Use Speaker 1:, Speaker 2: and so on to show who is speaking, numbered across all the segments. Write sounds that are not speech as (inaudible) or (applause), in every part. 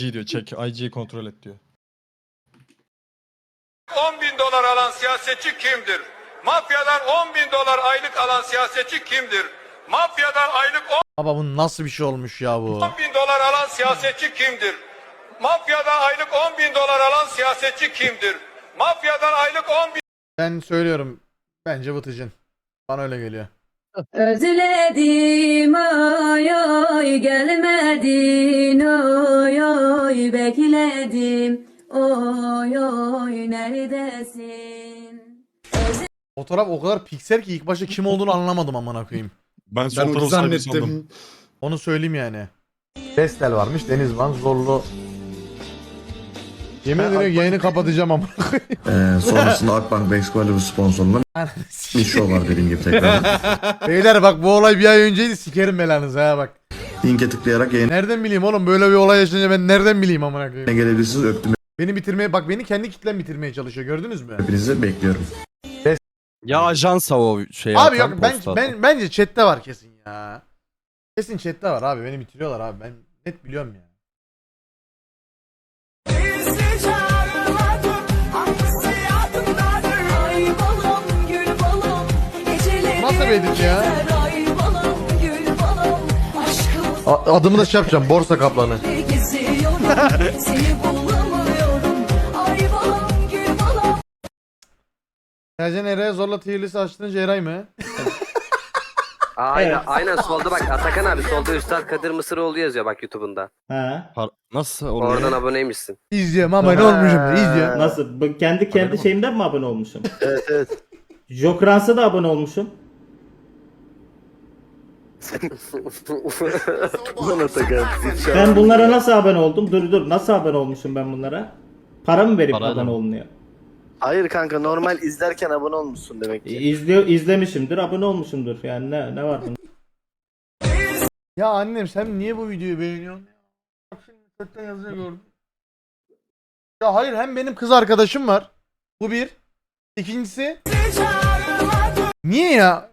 Speaker 1: IG diyor. Çek. IG'yi kontrol et diyor.
Speaker 2: 10 bin dolar alan siyasetçi kimdir? Mafyadan 10 bin dolar aylık alan siyasetçi kimdir? Mafyadan aylık
Speaker 3: Baba bu nasıl bir şey olmuş ya bu?
Speaker 2: 10 bin dolar alan siyasetçi kimdir? Mafyadan aylık 10 bin dolar alan siyasetçi kimdir? Mafyadan aylık 10 bin
Speaker 3: Ben söylüyorum. Bence Vıtıcın. Bana öyle geliyor.
Speaker 4: Özledim ay ay gelmedin oy oy bekledim oy oy neredesin?
Speaker 3: Fotoğraf o kadar piksel ki ilk başta kim olduğunu anlamadım amına koyayım.
Speaker 1: Ben
Speaker 5: Ben
Speaker 1: sahibi
Speaker 5: zannettim.
Speaker 1: sandım.
Speaker 3: Onu söyleyeyim yani. Vestel varmış. Denizvan Zorlu. Yemin ederim yayını kapatacağım ama. (laughs)
Speaker 6: Ee, sonrasında Akbank ve Excalibur sponsorluğunda bir show var dediğim gibi tekrar. (laughs)
Speaker 3: Beyler bak bu olay bir ay önceydi sikerim belanızı ha bak.
Speaker 6: Linke tıklayarak yayına
Speaker 3: Nereden bileyim oğlum böyle bir olay yaşanınca ben nereden bileyim amına koyayım.
Speaker 6: gelebilirsiniz. Öptüm
Speaker 3: Beni bitirmeye bak beni kendi kitlem bitirmeye çalışıyor gördünüz mü?
Speaker 6: hepinizi bekliyorum.
Speaker 1: Ya ajansa o şey
Speaker 3: Abi
Speaker 1: atan,
Speaker 3: yok ben,
Speaker 1: posta atan.
Speaker 3: ben bence chatte var kesin ya. Kesin chatte var abi beni bitiriyorlar abi ben net biliyorum ya. Edit ya? A- adımı da şey yapacağım borsa kaplanı. (laughs) Sercan Eray'a zorla tier list açtırınca Eray mı? (laughs)
Speaker 7: Aynen, aynen solda bak Atakan abi solda Üstad Kadir Mısıroğlu yazıyor bak YouTube'unda.
Speaker 8: He.
Speaker 1: Par- Nasıl oluyor?
Speaker 7: Oradan aboneymişsin.
Speaker 3: İzliyorum ama ne olmuşum da izliyorum.
Speaker 8: Nasıl? Bu kendi kendi şeyimden mi abone olmuşum?
Speaker 7: Evet evet.
Speaker 8: Jokrans'a da abone olmuşum.
Speaker 7: Ulan Atakan.
Speaker 8: Ben bunlara nasıl abone oldum? Dur dur nasıl abone olmuşum ben bunlara? Para mı verip
Speaker 1: Parayla
Speaker 8: abone
Speaker 1: mı?
Speaker 8: olunuyor?
Speaker 7: Hayır kanka normal izlerken abone olmuşsun demek
Speaker 8: E, İzliyor, izlemişimdir, abone olmuşumdur. Yani ne ne var bunda?
Speaker 3: Ya annem sen niye bu videoyu beğeniyorsun? Bak şimdi chatten yazıyor gördüm. Ya hayır hem benim kız arkadaşım var. Bu bir. İkincisi. Niye ya?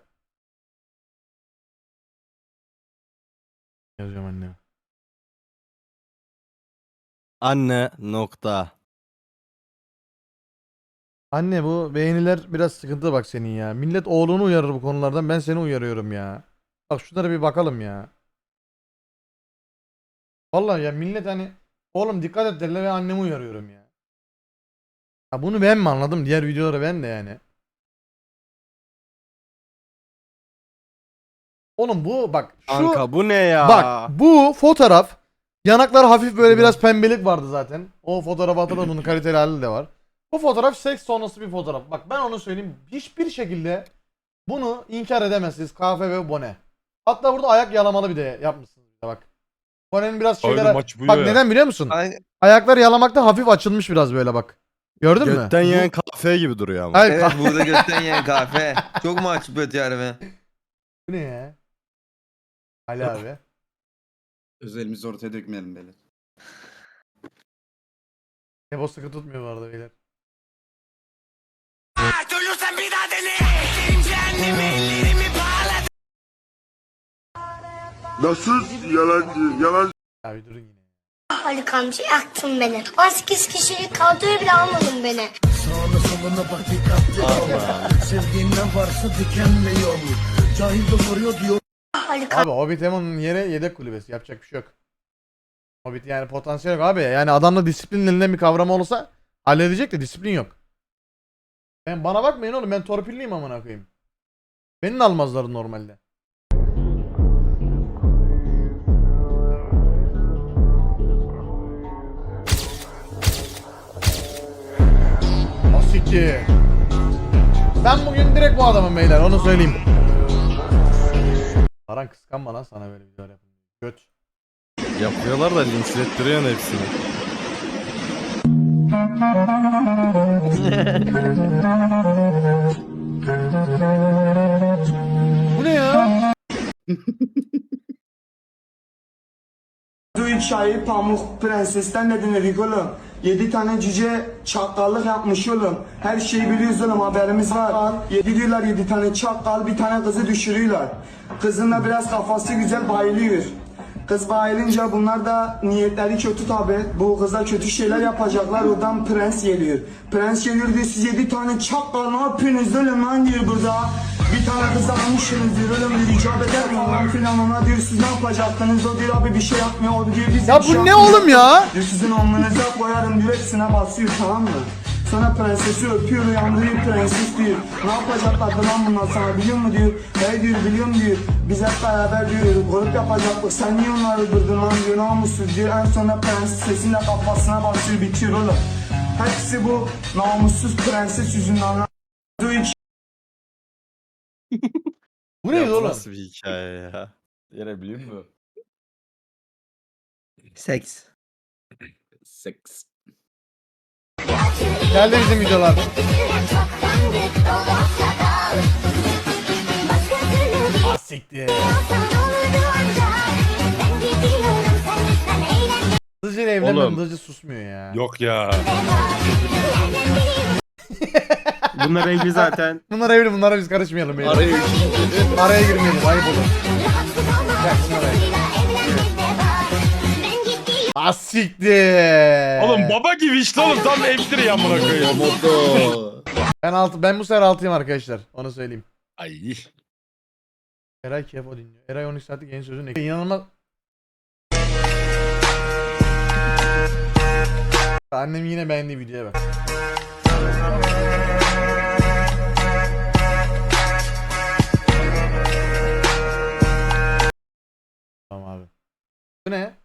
Speaker 3: Yazıyorum anneme.
Speaker 1: Anne nokta.
Speaker 3: Anne bu beğeniler biraz sıkıntı bak senin ya. Millet oğlunu uyarır bu konulardan ben seni uyarıyorum ya. Bak şunlara bir bakalım ya. Vallahi ya millet hani oğlum dikkat et derler ve annemi uyarıyorum ya. Ya bunu ben mi anladım? Diğer videoları ben de yani. Oğlum bu bak şu
Speaker 1: Kanka bu ne ya?
Speaker 3: bak bu fotoğraf yanaklar hafif böyle biraz pembelik vardı zaten. O fotoğrafı hatırladım bunun (clears throat) kaliteli hali de var. Bu fotoğraf seks sonrası bir fotoğraf. Bak ben onu söyleyeyim. Hiçbir şekilde bunu inkar edemezsiniz. Kafe ve bone. Hatta burada ayak yalamalı bir de yapmışsınız. Bak. Bone'nin biraz şeyler...
Speaker 1: maç bu
Speaker 3: Bak
Speaker 1: ya.
Speaker 3: neden biliyor musun? Ayaklar yalamakta hafif açılmış biraz böyle bak. Gördün mü?
Speaker 1: Götten yiyen kafe gibi duruyor ama.
Speaker 3: Hayır,
Speaker 9: Evet
Speaker 3: ka-
Speaker 9: burada (laughs) götten yiyen kahve. Çok mahcup ediyor harbi.
Speaker 3: Bu ne ya? Ali abi.
Speaker 5: Özelimizi ortaya dökmeyelim beyler.
Speaker 3: Nebo sıkı tutmuyor bu arada beyler.
Speaker 6: Nasıl yalancı yalan
Speaker 3: Abi durun yine.
Speaker 10: Haluk amca yaktın beni. 18 kişilik kadroya bile almadın beni. Haluk
Speaker 3: Abi Hobbit Emon'un yeri yedek kulübesi. Yapacak bir şey yok. Hobbit yani potansiyel yok abi. Yani adamda disiplin elinden bir kavramı olsa halledecek de disiplin yok. Ben bana bakmayın oğlum ben torpilliyim amına koyayım. Beni almazlar normalde. Asiktir. Ben bugün direkt bu adamım beyler onu söyleyeyim. Baran kıskanma lan sana böyle videolar yapın. Göt.
Speaker 1: Yapıyorlar da linçlettiriyor hepsini.
Speaker 3: Bu ne ya?
Speaker 11: Duyun şair Pamuk Prenses'ten ne dinledik oğlum? Yedi tane cüce çakallık yapmış oğlum. Her şeyi biliyoruz oğlum haberimiz var. Yedi diyorlar yedi tane çakal bir tane kızı düşürüyorlar. Kızın da biraz kafası güzel bayılıyor. Kız bayılınca bunlar da niyetleri kötü tabi. Bu kıza kötü şeyler yapacaklar. Oradan prens geliyor. Prens geliyor diyor siz yedi tane çaklar ne yapıyorsunuz oğlum lan diyor burada. Bir tane kız almışsınız diyor oğlum diyor icap eder mi lan filan ona diyor siz ne yapacaktınız o diyor abi bir şey yapmıyor o diyor biz
Speaker 3: Ya
Speaker 11: bir şey
Speaker 3: bu ne oğlum ya?
Speaker 11: Diyor sizin alnınıza koyarım diyor hepsine basıyor tamam mı? Sonra prensesi öpüyor uyandırıyor prenses diyor. Ne yapacaklardı lan bunlar sana biliyor mu diyor. Hey diyor biliyorum diyor. Biz hep beraber diyor grup yapacaktık. Sen niye onları öldürdün lan diyor namussuz diyor. En sonunda prensesin de kafasına basıyor bitiyor oğlum. Hepsi bu namussuz prenses yüzünden lan. (laughs)
Speaker 3: Bu
Speaker 1: bu
Speaker 3: oğlum?
Speaker 1: nasıl bir hikaye ya?
Speaker 5: Yine biliyor musun?
Speaker 9: Seks.
Speaker 5: Seks.
Speaker 3: Geldi bizim videolar. Ah siktir. Hızlıca ile evlenmem
Speaker 1: Oğlum.
Speaker 3: hızlıca susmuyor ya.
Speaker 1: Yok ya. (laughs)
Speaker 8: Bunlar evli zaten.
Speaker 3: Bunlar evli bunlara biz karışmayalım. Araya, Araya girmeyelim ayıp olur. Ah siktir.
Speaker 1: Oğlum baba gibi işte oğlum tam hemşire ya amına koyayım.
Speaker 3: Ben altı ben bu sefer altıyım arkadaşlar. Onu söyleyeyim.
Speaker 1: Ay.
Speaker 3: Eray Kefo dinliyor. Eray 12 saatlik yayın sözü ne? İnanılmaz. Annem yine beğendiği videoya bak. Tamam abi. Bu ne?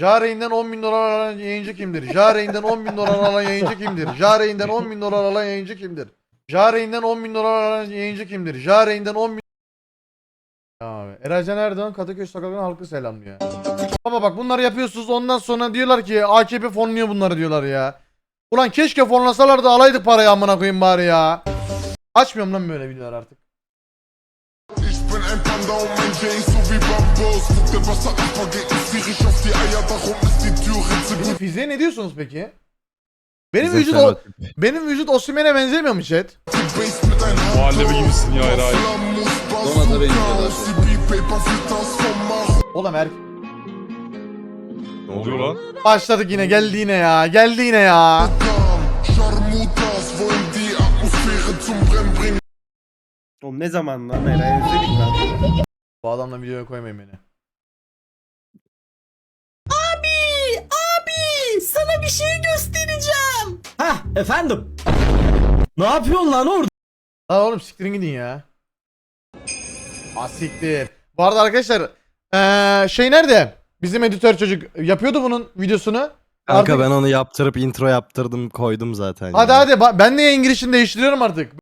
Speaker 3: Jare'inden 10 bin dolar alan yayıncı kimdir? Jare'inden 10 bin dolar alan yayıncı kimdir? Jare'inden 10 bin dolar alan yayıncı kimdir? Jare'inden 10 bin dolar alan yayıncı kimdir? Jare'inden 10 bin abi. Eraycan Erdoğan Kadıköy sokaklarının halkı selamlıyor. Ama bak bunları yapıyorsunuz ondan sonra diyorlar ki AKP fonluyor bunları diyorlar ya. Ulan keşke fonlasalar da alaydık parayı amına koyayım bari ya. Açmıyorum lan böyle videolar artık. Bu fiziğe ne diyorsunuz peki? Benim
Speaker 1: Bize
Speaker 3: vücut o, benim vücut Osimhen'e benzemiyor mu chat?
Speaker 1: Muhallebi gibisin ya Eray.
Speaker 3: Oğlum er
Speaker 1: Ne oluyor lan?
Speaker 3: başladık yine geldi yine ya. Geldi yine ya.
Speaker 8: Oğlum ne zaman lan Eray özledik lan.
Speaker 3: Bu adamla videoya koymayın beni.
Speaker 4: Sana bir şey göstereceğim.
Speaker 8: Hah efendim. Ne yapıyorsun lan orada?
Speaker 3: Lan oğlum siktirin gidin ya. Asiktir. Bu arada arkadaşlar eee şey nerede? Bizim editör çocuk yapıyordu bunun videosunu.
Speaker 1: Kanka
Speaker 3: Artık-
Speaker 1: ben onu yaptırıp intro yaptırdım koydum zaten.
Speaker 3: Hadi
Speaker 1: ya.
Speaker 3: hadi ba- ben de yayın girişini değiştiriyorum artık.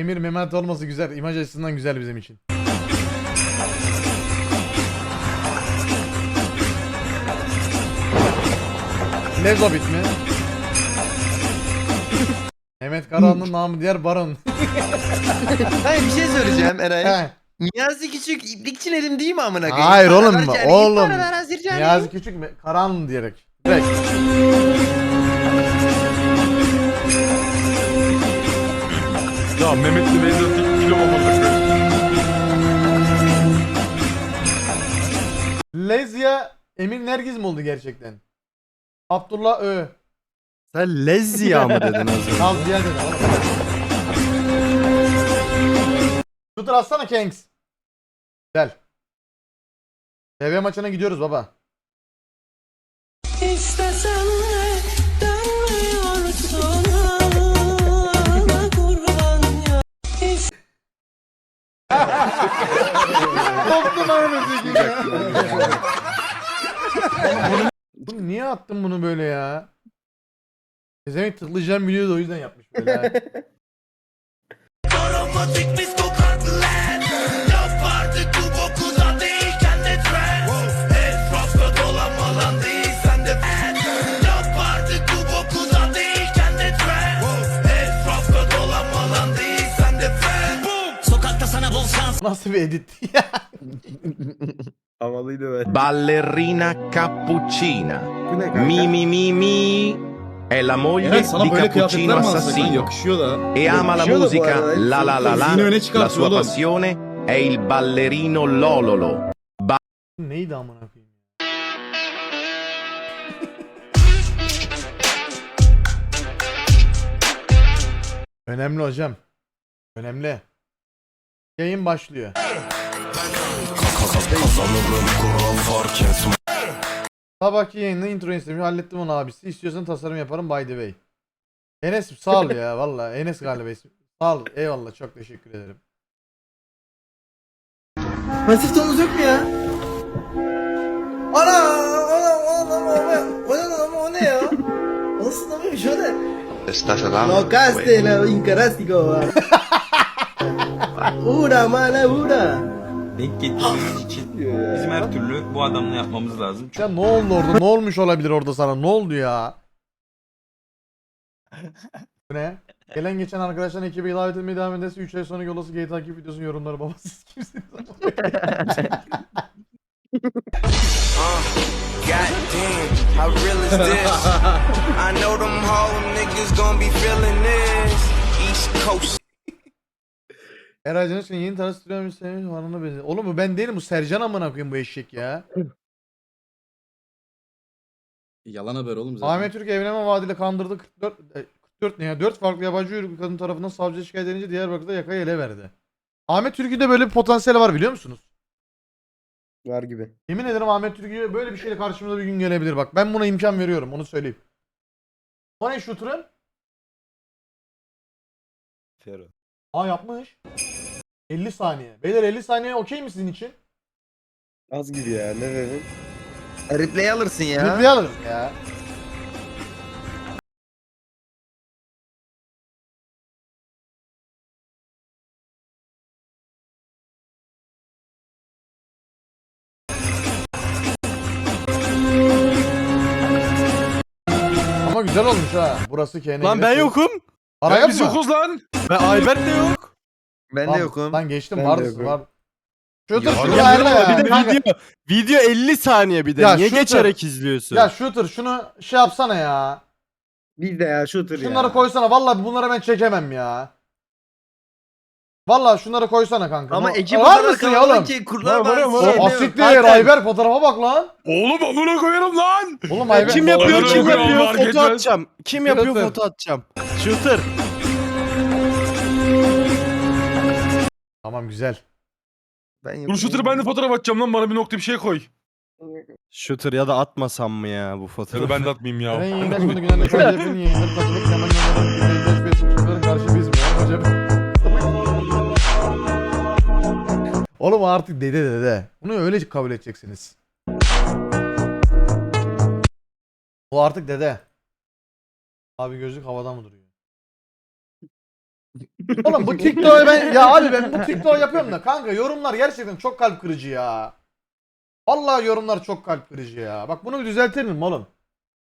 Speaker 3: Emir Mehmet olması güzel. imaj açısından güzel bizim için. Lezobit mi? Mehmet Karahan'ın namı diğer Baron. (laughs)
Speaker 9: Hayır bir şey söyleyeceğim Eray.
Speaker 3: He.
Speaker 9: Niyazi Küçük iplikçi Nedim değil mi amına koyayım?
Speaker 3: Hayır
Speaker 9: Para
Speaker 3: oğlum
Speaker 9: vereceğine, iyi
Speaker 3: oğlum.
Speaker 9: para ver.
Speaker 3: Niyazi Küçük mü? Karahan diyerek. Direkt.
Speaker 1: Ya Mehmet'le benzer tek kilo.
Speaker 3: Lezya Emin Nergiz mi oldu gerçekten? Abdullah Ö.
Speaker 1: Sen Lezya mı (laughs) dedin az önce?
Speaker 3: Naz diye dedi. Shooter atsana Kanks. Gel. TV maçına gidiyoruz baba.
Speaker 4: İstesem
Speaker 3: Koptum anasını ya. Bunu niye attın bunu böyle ya? Demek tıklayacağım biliyordu o yüzden yapmış böyle. (laughs) nasıl bir edit ya?
Speaker 5: Havalıydı be.
Speaker 11: Ballerina cappuccina. Mi mi mi mi. È la moglie di Cappuccino Assassino.
Speaker 5: Yakışıyor da.
Speaker 11: E ama la
Speaker 5: Yakışıyor da bu
Speaker 11: musica
Speaker 5: arada.
Speaker 11: la la la la.
Speaker 5: Öne
Speaker 11: La
Speaker 5: çıkartıyor
Speaker 11: sua
Speaker 5: oğlum.
Speaker 11: passione è il ballerino Lololo.
Speaker 3: Neydi amına koyayım? Önemli hocam. Önemli. Yayın başlıyor. Sabahki yayında intro istemiş. Hallettim onu abisi. İstiyorsan tasarım yaparım by the way. Enes sağ ol ya (laughs) valla. Enes galiba ismi. Sağ ol. Eyvallah çok teşekkür ederim.
Speaker 9: Pasif tonunuz yok mu ya? Ana! Ana! Ana! Ana! Ana! O ne ya? Nasıl anlamış o ne? No castela, incarastico. Ura mala ura.
Speaker 5: Denk getirdiğimiz için bizim her türlü bu adamla yapmamız lazım.
Speaker 3: Ya ne oldu orada? ne olmuş olabilir orada sana? Ne oldu ya? Bu ne? Gelen geçen arkadaşlar ekibi davet etmeye devam ederse 3 ay sonra yolası GTA 2 videosunun yorumları baba siz kimsiniz? (laughs)
Speaker 11: How real is this? I know them whole niggas gonna be feeling this. East Coast.
Speaker 3: Eray Can Özkan yeni tarz türemiş sevmiş varlığına benziyor. Oğlum bu ben değilim bu Sercan amına koyayım bu eşek ya.
Speaker 5: Yalan haber oğlum zaten.
Speaker 3: Ahmet Türk evlenme vaadiyle kandırdı 44 e, 44 ne ya 4 farklı yabancı uyruklu kadın tarafından savcıya şikayet edince Diyarbakır'da yakayı ele verdi. Ahmet Türk'ün de böyle bir potansiyeli var biliyor musunuz?
Speaker 9: Var gibi.
Speaker 3: Yemin ederim Ahmet Türk'ü böyle bir şeyle karşımıza bir gün gelebilir bak. Ben buna imkan veriyorum onu söyleyeyim. O ne shooter'ın?
Speaker 5: Fero.
Speaker 3: Aa yapmış. 50 saniye. Beyler 50 saniye okey mi sizin için?
Speaker 9: Az gibi ya ne dedin? Replay alırsın ya.
Speaker 3: Replay alırım ya. Ama güzel olmuş ha. Burası kendine.
Speaker 1: Lan ben yokum.
Speaker 3: Yok
Speaker 1: biz yokuz lan. Ben Ayberk de yok.
Speaker 9: Ben
Speaker 3: Lan-
Speaker 9: de yokum.
Speaker 3: Lan geçtim
Speaker 9: Ben de
Speaker 3: var
Speaker 9: yokum.
Speaker 3: var. Shooter
Speaker 9: Ya,
Speaker 3: şunu
Speaker 1: Ya,
Speaker 3: ayarla ya.
Speaker 1: bir de
Speaker 3: Kanka-
Speaker 1: video, video 50 saniye bir de.
Speaker 3: Ya,
Speaker 1: Niye
Speaker 3: shooter.
Speaker 1: geçerek izliyorsun?
Speaker 3: Ya Shooter şunu şey yapsana ya.
Speaker 9: Biz de ya shooter
Speaker 3: Şunları koysana. Vallahi bunları ben çekemem ya. Vallahi şunları koysana kanka.
Speaker 9: Ama
Speaker 3: Bu-
Speaker 9: ekip
Speaker 3: Var
Speaker 9: o kadar
Speaker 3: mısın ya
Speaker 9: kalabalık
Speaker 3: oğlum?
Speaker 9: ki kurlar
Speaker 1: Var, var, var.
Speaker 9: şey
Speaker 3: asiktir
Speaker 1: Zaten-
Speaker 3: Ayber fotoğrafa bak lan.
Speaker 1: Oğlum amına koyarım lan.
Speaker 3: Oğlum Ayber.
Speaker 1: Kim yapıyor kim yapıyor foto
Speaker 3: etmez.
Speaker 1: atacağım. Kim yapıyor
Speaker 3: Shooter.
Speaker 1: foto atacağım. Shooter.
Speaker 3: Tamam güzel.
Speaker 9: Ben
Speaker 1: Dur shooter'ı ben de fotoğraf atacağım lan bana bir nokta bir şey koy.
Speaker 12: Shooter ya da atmasam mı ya bu
Speaker 1: Ya
Speaker 12: fotoğrafı?
Speaker 1: ben de atmayayım ya.
Speaker 3: Ben yayın açmadı günlerinde sadece yapın yayınları katılıp hemen yayınları Facebook'ların karşı biz mi ya hocam? Oğlum artık dede dede. Bunu öyle kabul edeceksiniz. O artık dede. Abi gözlük havada mı duruyor? Oğlum bu (laughs) TikTok'u ben ya abi ben bu TikTok'u yapıyorum da kanka yorumlar gerçekten çok kalp kırıcı ya. Vallahi yorumlar çok kalp kırıcı ya. Bak bunu bir düzeltelim oğlum.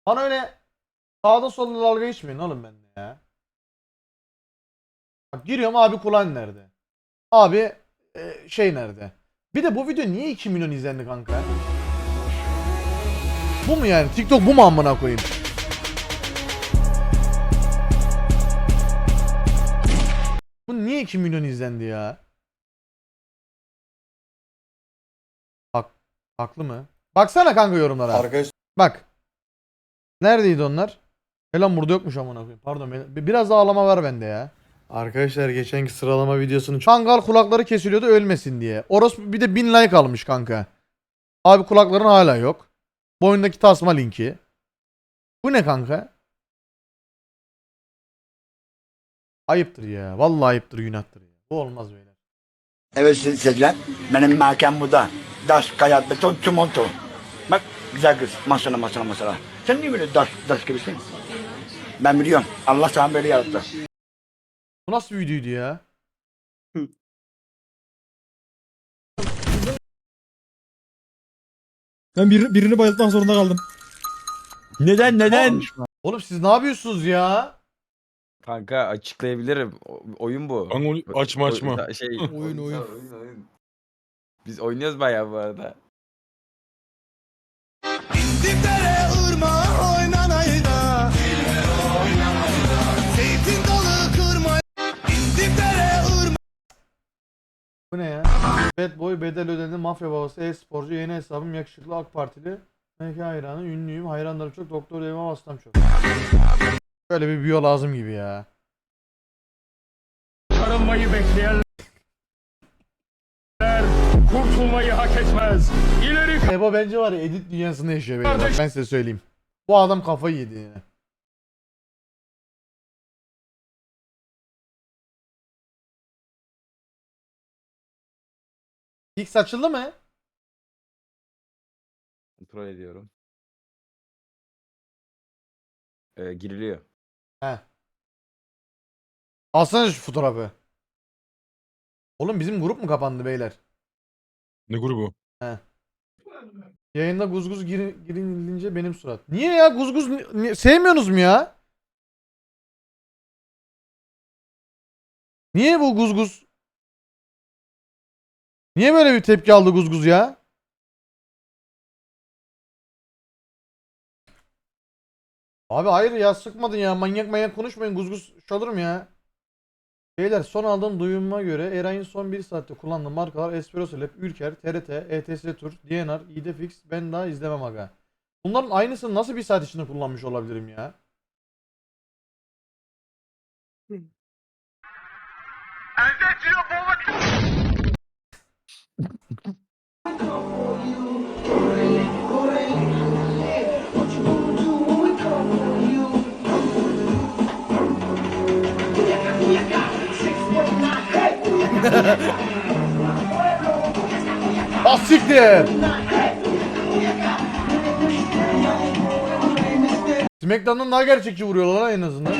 Speaker 3: Bana öyle sağda solda dalga geçmeyin oğlum bende ya. Bak giriyorum abi kulağın nerede? Abi e, şey nerede? Bir de bu video niye 2 milyon izlendi kanka? Bu mu yani? TikTok bu mu amına koyayım? Niye 2 milyon izlendi ya? Bak, haklı mı? Baksana kanka yorumlara.
Speaker 6: Arkadaş
Speaker 3: Bak. Neredeydi onlar? Falan burada yokmuş amına koyayım. Pardon. Biraz daha ağlama var bende ya. Arkadaşlar geçenki sıralama videosunu Kangal kulakları kesiliyordu ölmesin diye. Orospu bir de 1000 like almış kanka. Abi kulakların hala yok. Boyundaki tasma linki. Bu ne kanka? Ayıptır ya. Vallahi ayıptır günahtır ya. Bu olmaz böyle.
Speaker 11: Evet sizler. Benim mahkem burada. Daş, kaya, beton, çimento. Bak güzel kız. Maşallah maşallah maşallah. Sen niye böyle daş, daş gibisin? Ben biliyorum. Allah sana böyle yarattı.
Speaker 3: Bu nasıl bir videoydu ya?
Speaker 12: Ben birini bayıltmak zorunda kaldım.
Speaker 5: Neden neden?
Speaker 3: Oğlum siz ne yapıyorsunuz ya?
Speaker 13: Kanka açıklayabilirim. O- oyun bu.
Speaker 14: Kanka onu açma
Speaker 13: O-
Speaker 14: açma.
Speaker 13: Şey, (laughs)
Speaker 3: Oyun, oyun.
Speaker 13: oyun. Biz oynuyoruz bayağı bu arada.
Speaker 3: Bu ne ya? Bad Boy bedel ödedi mafya babası e-sporcu yeni hesabım yakışıklı AK Partili MK hayranı ünlüyüm hayranlarım çok doktor evime hastam çok. Böyle bir biyo lazım gibi ya.
Speaker 14: Arınmayı bekleyenler kurtulmayı hak etmez. İleri
Speaker 3: Ebo bence var ya edit dünyasında yaşıyor beyler. Bak ben size söyleyeyim. Bu adam kafayı yedi yani. X açıldı mı?
Speaker 13: Kontrol ediyorum. Ee, giriliyor.
Speaker 3: He. Alsana şu fotoğrafı. Oğlum bizim grup mu kapandı beyler?
Speaker 14: Ne grubu?
Speaker 3: Yayında guzguz gir, girilince benim surat. Niye ya guzguz ni- sevmiyorsunuz mu ya? Niye bu guzguz? Niye böyle bir tepki aldı guzguz ya? Abi hayır ya sıkmadın ya manyak manyak konuşmayın guzguz mu ya? Beyler son aldığım duyumuma göre Eray'ın son bir saatte kullandığı markalar Espresso Lab, Ülker, TRT, ETS Tur, DNR, İdefix ben daha izlemem aga. Bunların aynısını nasıl bir saat içinde kullanmış olabilirim ya? Ah siktir! Smackdown'dan daha gerçekçi vuruyorlar en azından.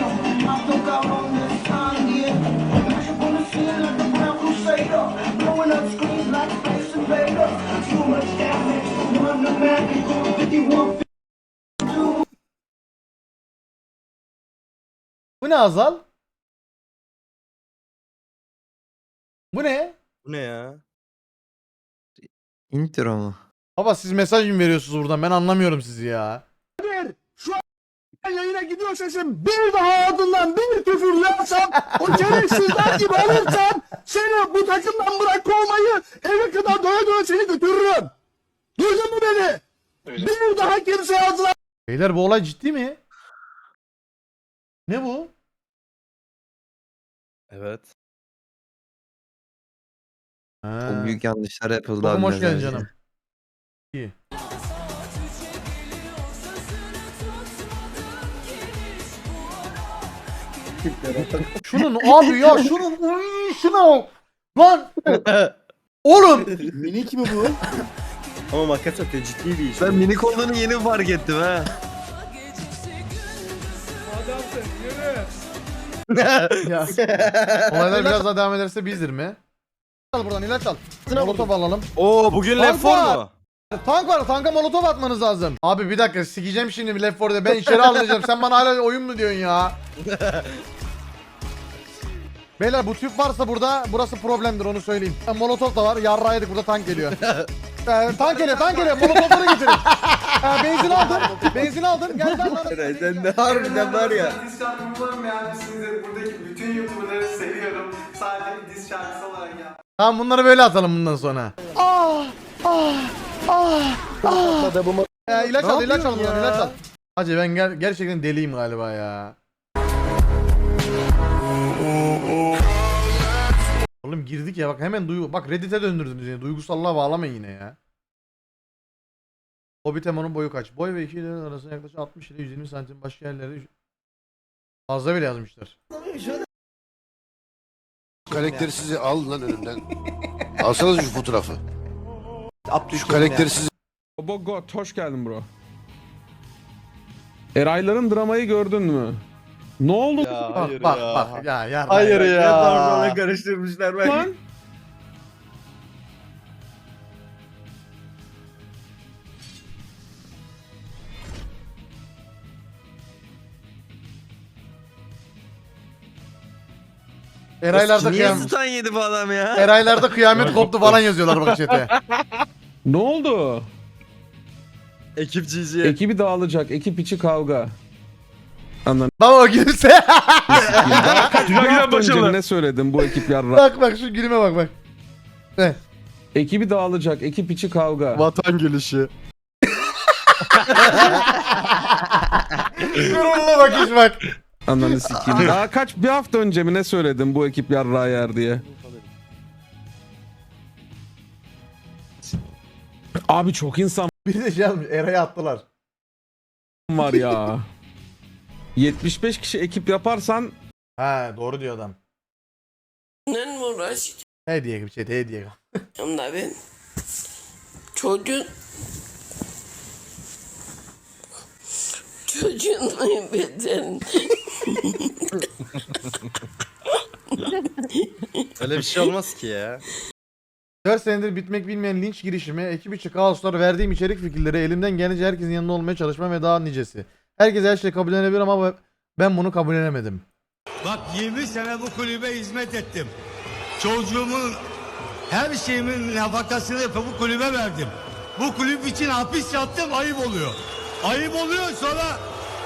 Speaker 3: Bu ne Azal? Bu ne?
Speaker 12: Bu ne ya?
Speaker 15: Intro mu?
Speaker 3: Baba siz mesaj mı veriyorsunuz buradan? Ben anlamıyorum sizi ya.
Speaker 16: yayına gidiyor sesim. Bir daha ardından bir küfür yapsam o şerefsizler gibi alırsam seni bu takımdan bırak kovmayı eve kadar doya doya seni götürürüm. Duydun mu beni? Bir daha kimseye ağzına
Speaker 3: Beyler bu olay ciddi mi? Ne bu?
Speaker 12: Evet.
Speaker 3: Ha.
Speaker 15: yanlışlar yapıldı
Speaker 3: Tokum hoş geldin canım. İyi. Şunun (laughs) abi ya şunun uy, şuna lan oğlum
Speaker 12: Minik mi bu? (laughs) Ama makas atıyor ciddi bir iş.
Speaker 15: Ben minik olduğunu yeni fark ettim ha.
Speaker 3: ya. (laughs) Olaylar biraz daha devam ederse bizdir mi? Al buradan ilaç al. Molotof alalım.
Speaker 12: Oo bugün
Speaker 3: Tank
Speaker 12: Left 4
Speaker 3: var.
Speaker 12: mu?
Speaker 3: Tank var tanka molotof atmanız lazım. Abi bir dakika sikeceğim şimdi Left 4'de ben içeri alacağım. Sen bana hala oyun mu diyorsun ya? (laughs) Beyler bu tüp varsa burada burası problemdir onu söyleyeyim. Molotof da var yedik burada tank geliyor. (laughs) Ee, tank geliyor tank geliyor molotofları getirin. Ee, benzin aldın benzin aldın gel ben lan.
Speaker 12: Sen de harbiden var ya.
Speaker 16: Diz şarkımı yani sizi buradaki bütün YouTuber'ları seviyorum. Sadece diz şarkısı olarak ya.
Speaker 3: Tamam bunları böyle atalım bundan sonra. Ee, ilaç al ilaç al buradan ilaç al. Hacı ben ger- gerçekten deliyim galiba ya. Oğlum girdik ya bak hemen duygu bak Reddit'e döndürdünüz yine duygusallığa bağlamayın yine ya. Hobbit Emon'un boyu kaç? Boy ve iki arasında yaklaşık 60 ile 120 santim başka yerlerde fazla bile yazmışlar.
Speaker 15: Karakteri sizi al lan önümden. (laughs) Alsanız şu fotoğrafı. Şu karakteri sizi
Speaker 14: Bogot hoş geldin bro. Erayların dramayı gördün mü? Ne oldu
Speaker 12: Ya
Speaker 3: Bak
Speaker 12: hayır
Speaker 3: bak
Speaker 12: ya.
Speaker 3: bak ya ya.
Speaker 12: Hayır ya.
Speaker 9: Sonra karıştırmışlar ben.
Speaker 14: lan?
Speaker 3: Eraylarda
Speaker 12: Niye
Speaker 3: kıyamet.
Speaker 12: stun yedi bu adam ya?
Speaker 3: Eraylarda kıyamet koptu falan yazıyorlar bak chat'e.
Speaker 1: Ne oldu?
Speaker 12: Ekip GG.
Speaker 1: Ekibi dağılacak. Ekip içi kavga. Anladın.
Speaker 3: Baba o.
Speaker 1: Bir hafta önce ne söyledim bu ekip yarra.
Speaker 3: bak bak şu gülüme bak bak. Ne?
Speaker 1: Ekibi dağılacak. Ekip içi kavga.
Speaker 12: Vatan gülüşü. (laughs)
Speaker 3: Gururlu bakış bak.
Speaker 1: Ananı sikeyim. Daha kaç bir hafta önce mi ne söyledim bu ekip yarra yer diye. Abi çok insan (laughs)
Speaker 3: Bir de şey yazmış Eray'a attılar.
Speaker 1: var ya. 75 kişi ekip yaparsan
Speaker 3: Ha doğru diyor adam.
Speaker 4: Ne mi uğraşacağım
Speaker 3: Hediye gibi chat hediye.
Speaker 4: da ben? Çocuğun... Çocuğun beden.
Speaker 12: Öyle bir şey olmaz ki ya.
Speaker 3: 4 senedir bitmek bilmeyen linç girişimi, ekip içi kaoslar, verdiğim içerik fikirleri, elimden gelince herkesin yanında olmaya çalışma ve daha nicesi. Herkes her şeyi kabullenebilir ama ben bunu kabullenemedim.
Speaker 11: Bak 20 sene bu kulübe hizmet ettim. Çocuğumun her şeyimin nafakasını bu kulübe verdim. Bu kulüp için hapis yattım ayıp oluyor. Ayıp oluyor sonra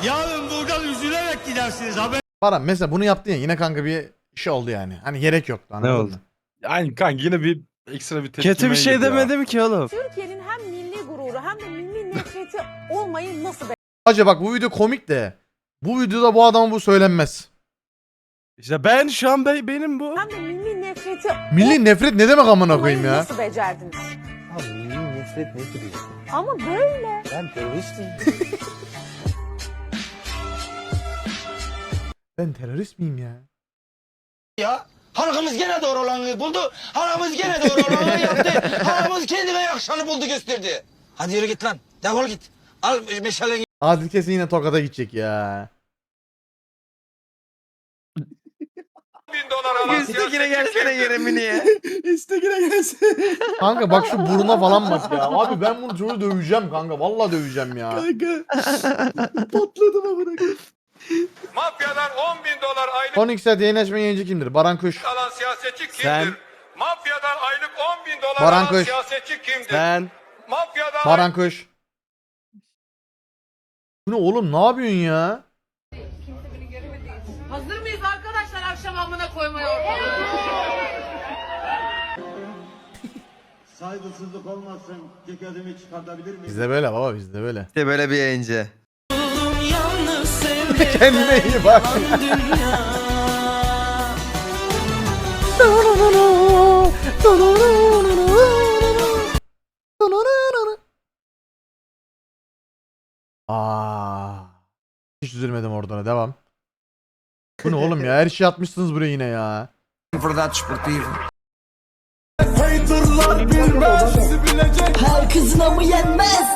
Speaker 11: yarın buradan üzülerek gidersiniz. Haber
Speaker 3: Baran mesela bunu yaptın ya yine kanka bir şey oldu yani. Hani gerek yoktu anladın
Speaker 12: oldu?
Speaker 3: mı?
Speaker 1: yani kanka yine bir ekstra bir
Speaker 12: Kötü bir şey demedim ki oğlum.
Speaker 4: Türkiye'nin hem milli gururu hem de milli nefreti olmayı nasıl
Speaker 3: Acaba bak bu video komik de bu videoda bu adama bu söylenmez.
Speaker 12: İşte ben şu an be- benim bu.
Speaker 4: hem de milli nefreti
Speaker 3: Milli nefret ne demek amına
Speaker 4: olmayı
Speaker 3: koyayım ya?
Speaker 4: nasıl becerdiniz?
Speaker 9: Nefret nedir ya?
Speaker 4: Ama böyle.
Speaker 9: Ben teröristim. (laughs)
Speaker 3: Ben terörist miyim ya?
Speaker 11: ya. Halkımız gene doğru olanı buldu. Halkımız gene doğru olanı yaptı. (laughs) Halkımız kendine yakışanı buldu gösterdi. Hadi yürü git lan. Defol git. Al meşaleni
Speaker 3: Adil kesin yine tokada gidecek ya.
Speaker 2: 1000 dolar alan siyasetçi
Speaker 12: gelsene
Speaker 2: kimdir?
Speaker 12: yerimi niye? (laughs) Üsttekine gelsene.
Speaker 3: Kanka bak şu buruna falan bak ya. Abi ben bunu çocuğu döveceğim kanka. Vallahi döveceğim ya.
Speaker 12: Patladım amına koyayım.
Speaker 2: Mafyadan 10 bin dolar aylık
Speaker 3: Onyx'e açma yayıncı kimdir? Baran Kuş.
Speaker 2: alan siyasetçi kimdir?
Speaker 12: Sen.
Speaker 2: Mafyadan aylık 10 bin dolar
Speaker 3: Baran
Speaker 2: alan
Speaker 3: Kuş.
Speaker 2: siyasetçi kimdir?
Speaker 12: Ben
Speaker 2: Mafyadan
Speaker 3: Baran Kuş. Bu ne oğlum ne yapıyorsun ya?
Speaker 4: Hazır mıyız amına koymaya ortalığı?
Speaker 11: Saygısızlık olmasın. Ceketimi çıkartabilir miyim?
Speaker 3: Bizde böyle baba bizde böyle.
Speaker 12: de böyle bir yayıncı. (laughs)
Speaker 3: Kendine iyi bak. Aa. Hiç üzülmedim oradan. Devam. Bu ne oğlum ya? Her şey atmışsınız buraya yine ya.
Speaker 4: Her kızına mı yenmez?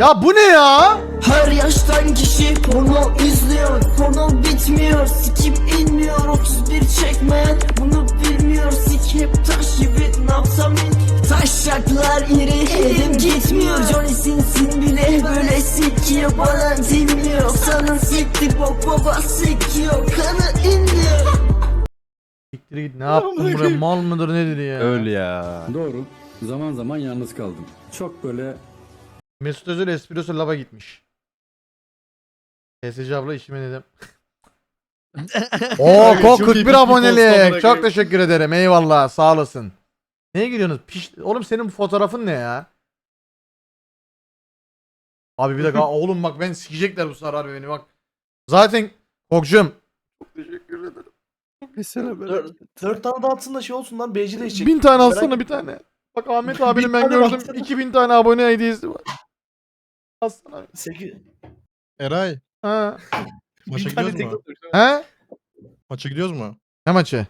Speaker 3: Ya bu ne ya?
Speaker 4: Her yaştan kişi porno izliyor Porno bitmiyor Sikip inmiyor 31 çekmeyen bunu bilmiyor Sikip taş gibi ne yapsam Taşaklar iri elim gitmiyor Johnny sinsin bile böyle sikiyor Bana dinmiyor Sana siktir bok baba sikiyor Kanı inmiyor
Speaker 3: Siktir git ne yaptın buraya mal mıdır nedir ya?
Speaker 12: Öyle ya.
Speaker 5: Doğru. Zaman zaman yalnız kaldım. Çok böyle
Speaker 3: Mesut Özil Espresso Lab'a gitmiş. PSC abla işime dedim. (laughs) Oo kok
Speaker 12: çok iyi
Speaker 3: 41
Speaker 12: bir post
Speaker 3: aboneli.
Speaker 12: amına
Speaker 3: Çok teşekkür ederim. Eyvallah. Sağ olasın. Neye gülüyorsunuz? Piş... Oğlum senin fotoğrafın ne ya? Abi bir dakika (laughs) oğlum bak ben sikecekler bu sefer beni bak. Zaten Kokcum. Çok teşekkür ederim.
Speaker 12: Bir sene böyle.
Speaker 9: Dört, dört tane de atsın da şey olsun lan beycileşecek.
Speaker 3: Bin tane alsana bir tane. Bak Ahmet abinin ben
Speaker 9: tane
Speaker 3: gördüm.
Speaker 9: baksana.
Speaker 3: 2000 tane abone hediyesi var. Alsana.
Speaker 9: Sekiz.
Speaker 1: Eray
Speaker 3: Ha.
Speaker 1: maça
Speaker 9: Bir tane
Speaker 1: gidiyoruz
Speaker 9: tek
Speaker 1: mu?
Speaker 3: He?
Speaker 1: Maça gidiyoruz mu?
Speaker 3: Ne maçı?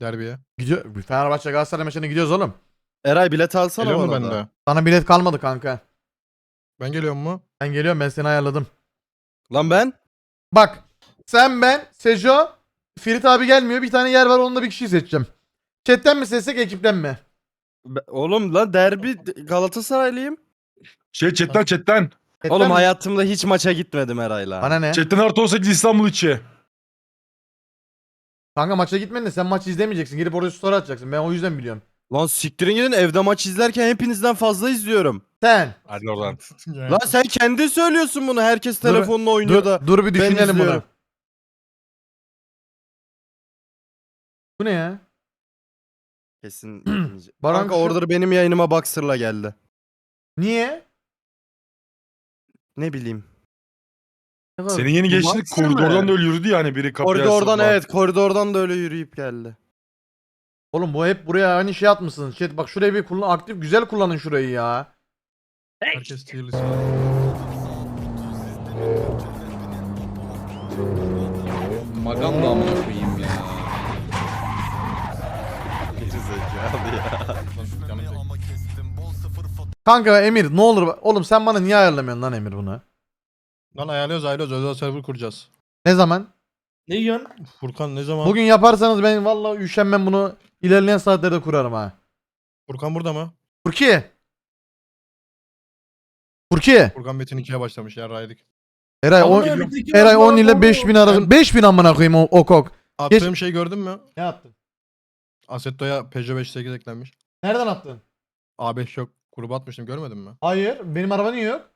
Speaker 1: Derbiye.
Speaker 3: Gidiyor. Fenerbahçe Galatasaray maçına gidiyoruz oğlum.
Speaker 12: Eray bilet alsana
Speaker 1: Geliyor mu
Speaker 12: bana
Speaker 1: ben
Speaker 12: da.
Speaker 1: de?
Speaker 3: Sana bilet kalmadı kanka.
Speaker 1: Ben geliyorum mu?
Speaker 3: Ben geliyorum ben seni ayarladım.
Speaker 12: Lan ben?
Speaker 3: Bak sen ben Sejo Ferit abi gelmiyor bir tane yer var onunla bir kişiyi seçeceğim. Chatten mi seçsek ekipten mi?
Speaker 12: Be- Oğlum lan derbi Galatasaraylıyım.
Speaker 1: Şey chatten chatten.
Speaker 3: Chatten
Speaker 12: Oğlum
Speaker 3: mi?
Speaker 12: hayatımda hiç maça gitmedim Eray'la.
Speaker 3: Bana ne?
Speaker 1: Chatten artı 18 İstanbul içi.
Speaker 3: Kanka maça gitmedin de sen maç izlemeyeceksin. Girip oraya story atacaksın. Ben o yüzden biliyorum.
Speaker 12: Lan siktirin gidin evde maç izlerken hepinizden fazla izliyorum.
Speaker 3: Sen.
Speaker 1: Hadi oradan. (laughs)
Speaker 12: Lan sen kendi söylüyorsun bunu. Herkes
Speaker 3: Dur-
Speaker 12: telefonla oynuyor
Speaker 3: Dur,
Speaker 12: da.
Speaker 3: dur bir düşünelim bunu.
Speaker 12: izliyorum.
Speaker 3: Bu ne ya?
Speaker 12: Kesin. (clears throat)
Speaker 3: Baran
Speaker 12: Kanka
Speaker 3: şu-
Speaker 12: order benim yayınıma Boxer'la geldi.
Speaker 3: Niye?
Speaker 12: Ne bileyim.
Speaker 3: Ne
Speaker 1: Senin yeni geçtiğinde
Speaker 12: Baksana.
Speaker 1: koridordan da öyle yürüdü yani biri kapıya
Speaker 12: Koridordan
Speaker 1: asıldı.
Speaker 12: evet koridordan da öyle yürüyüp geldi.
Speaker 3: Oğlum bu hep buraya aynı şey atmışsınız. Chat bak şurayı bir kullan aktif güzel kullanın şurayı ya.
Speaker 1: Herkes tier
Speaker 5: Magam da amına koyayım ya.
Speaker 3: Kanka Emir ne olur bak- oğlum sen bana niye ayarlamıyorsun lan Emir bunu?
Speaker 1: Lan ayarlıyoruz ayarlıyoruz özel server kuracağız.
Speaker 3: Ne zaman?
Speaker 8: Ne yiyorsun?
Speaker 1: Furkan ne zaman?
Speaker 3: Bugün yaparsanız ben vallahi üşenmem bunu ilerleyen saatlerde kurarım ha.
Speaker 1: Furkan burada mı?
Speaker 3: Furki. Furki.
Speaker 1: Furkan Metin 2'ye başlamış ya raydık.
Speaker 3: Eray, on, Eray 10 ile 5000 arasında 5000 amına koyayım o, o kok.
Speaker 1: Attığım şey gördün mü?
Speaker 3: Ne attın?
Speaker 1: Assetto'ya Peugeot 508 eklenmiş.
Speaker 3: Nereden attın?
Speaker 1: A5 yok. Gruba atmıştım görmedin mi?
Speaker 3: Hayır benim araba niye yok?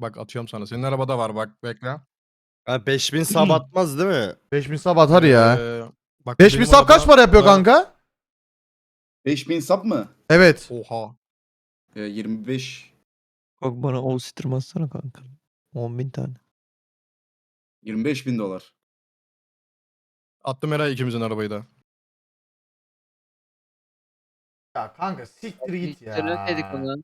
Speaker 1: Bak atıyorum sana. Senin arabada var bak bekle.
Speaker 12: Ha 5000 (clears throat) sub atmaz değil mi?
Speaker 3: 5000 sab atar ya.
Speaker 1: Ee, bak
Speaker 3: 5000
Speaker 1: benim
Speaker 3: sab kaç
Speaker 1: arabada-
Speaker 3: para yapıyor kanka?
Speaker 12: 5000 sub mı?
Speaker 3: Evet.
Speaker 1: Oha.
Speaker 12: 25
Speaker 5: Bak bana o stream atsana kanka. 10 bin tane.
Speaker 12: 25 bin dolar.
Speaker 1: Attım Eray ikimizin arabayı da.
Speaker 3: Ya kanka siktir git ya.
Speaker 7: Söylemedik onu.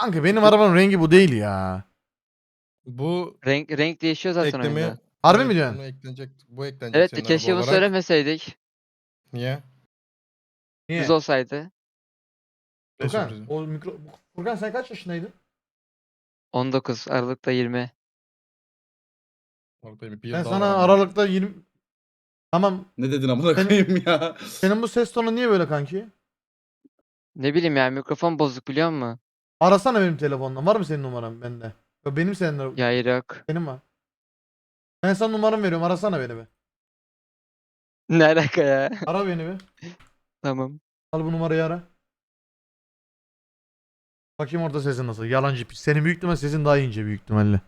Speaker 3: Kanka benim arabanın rengi bu değil ya.
Speaker 1: Bu
Speaker 7: Renk, renk değişiyor zaten
Speaker 1: ekleme...
Speaker 7: oyunda.
Speaker 3: Harbi mi diyorsun?
Speaker 1: Bunu eklenecek. Bu eklenecek
Speaker 7: Evet
Speaker 1: senin
Speaker 7: keşke
Speaker 1: araba
Speaker 7: bunu
Speaker 1: olarak.
Speaker 7: söylemeseydik.
Speaker 1: Niye?
Speaker 3: Niye?
Speaker 7: Düz olsaydı.
Speaker 1: Ne
Speaker 3: Furkan,
Speaker 1: sürprizi?
Speaker 3: o mikro... Furkan sen kaç yaşındaydın?
Speaker 7: 19 Aralık'ta 20.
Speaker 1: Orada bir yıl
Speaker 3: Ben
Speaker 1: daha
Speaker 3: sana
Speaker 1: var.
Speaker 3: Aralık'ta 20... Tamam.
Speaker 12: Ne dedin amına
Speaker 3: Senin-
Speaker 12: koyayım ya?
Speaker 3: Senin bu ses tonu niye böyle kanki?
Speaker 7: Ne bileyim ya mikrofon bozuk biliyor musun?
Speaker 3: Arasana benim telefondan. Var mı senin numaran bende? Yok, benim senin
Speaker 7: Ya yok.
Speaker 3: Benim var. Ben sana numaramı veriyorum. Arasana beni bir.
Speaker 7: Ne alaka ya?
Speaker 3: Ara beni bir.
Speaker 7: tamam.
Speaker 3: Al bu numarayı ara. Bakayım orada sesin nasıl. Yalancı piç. Senin büyük ihtimal sesin daha ince büyük ihtimalle.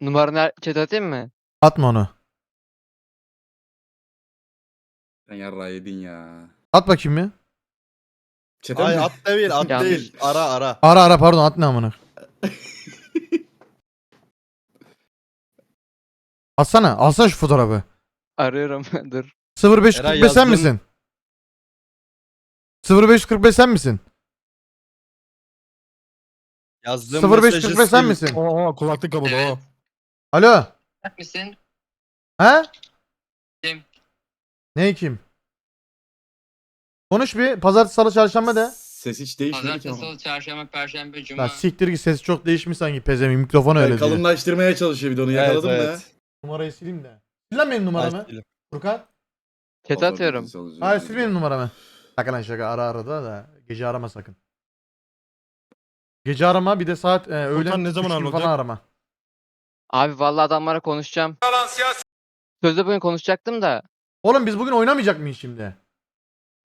Speaker 7: Numaranı chat atayım mı?
Speaker 3: Atma onu.
Speaker 12: Sen yarrağı yedin ya.
Speaker 3: At bakayım bir.
Speaker 12: Çete
Speaker 5: Ay
Speaker 12: mi?
Speaker 5: at değil at
Speaker 7: Yanlış.
Speaker 5: değil. Ara ara.
Speaker 3: Ara ara pardon at ne amına. (laughs) Atsana. Alsana şu fotoğrafı.
Speaker 7: Arıyorum (laughs) dur.
Speaker 3: 0545
Speaker 5: Eray
Speaker 3: sen
Speaker 5: yazdın.
Speaker 3: misin? 0545 sen misin?
Speaker 5: Yazdığım
Speaker 3: 0545 sen misin?
Speaker 1: Oo kulaklık kapalı o.
Speaker 3: Alo.
Speaker 7: misin?
Speaker 3: He?
Speaker 7: Kim?
Speaker 3: Ne kim? Konuş bir. Pazartesi, salı, çarşamba de.
Speaker 12: Ses hiç değişmedi ki ama.
Speaker 7: çarşamba, perşembe,
Speaker 3: Lan siktir git sesi çok değişmiş sanki pezemi. Mikrofon öyle diyor.
Speaker 12: kalınlaştırmaya çalışıyor bir de onu
Speaker 5: Evet,
Speaker 12: yakaladım
Speaker 5: evet.
Speaker 3: Numarayı sileyim de. Sil lan benim numaramı. Furkan.
Speaker 7: Chat atıyorum.
Speaker 3: Hayır sil benim numaramı. Şaka lan şaka ara ara da da gece arama sakın. Gece arama bir de saat e, öğlen
Speaker 1: ne zaman
Speaker 3: üç gibi falan arama.
Speaker 7: Abi vallahi adamlara konuşacağım. Sözde bugün konuşacaktım da.
Speaker 3: Oğlum biz bugün oynamayacak mıyız şimdi?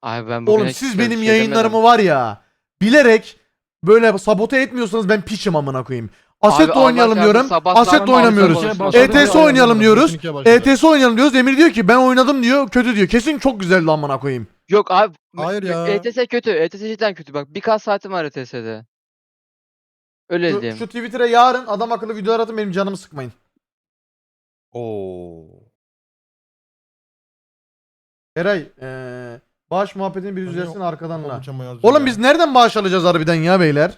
Speaker 7: Abi ben
Speaker 3: Oğlum siz benim
Speaker 7: şey
Speaker 3: yayınlarımı
Speaker 7: demedim.
Speaker 3: var ya bilerek böyle sabote etmiyorsanız ben piçim amına koyayım. Assetto
Speaker 7: Allah
Speaker 3: oynayalım diyorum.
Speaker 7: beri
Speaker 3: oynamıyoruz.
Speaker 1: Başladı
Speaker 3: ETS
Speaker 1: ya,
Speaker 3: oynayalım diyoruz.
Speaker 1: Metin 2'ye başladı.
Speaker 3: ETS oynayalım diyoruz. Emir diyor ki ben oynadım diyor. Kötü diyor. Kesin çok güzeldi amına koyayım.
Speaker 7: Yok abi.
Speaker 1: Hayır ya.
Speaker 7: ETS kötü. ETS cidden kötü. Bak birkaç saatim var ETS'de. Öyle
Speaker 3: Şu,
Speaker 7: diyeyim.
Speaker 3: şu Twitter'a yarın adam akıllı videolar atın benim canımı sıkmayın.
Speaker 5: Oo.
Speaker 3: Eray eee bağış muhabbetini bir düzelsin arkadan la. Oğlum biz nereden bağış alacağız harbiden ya beyler?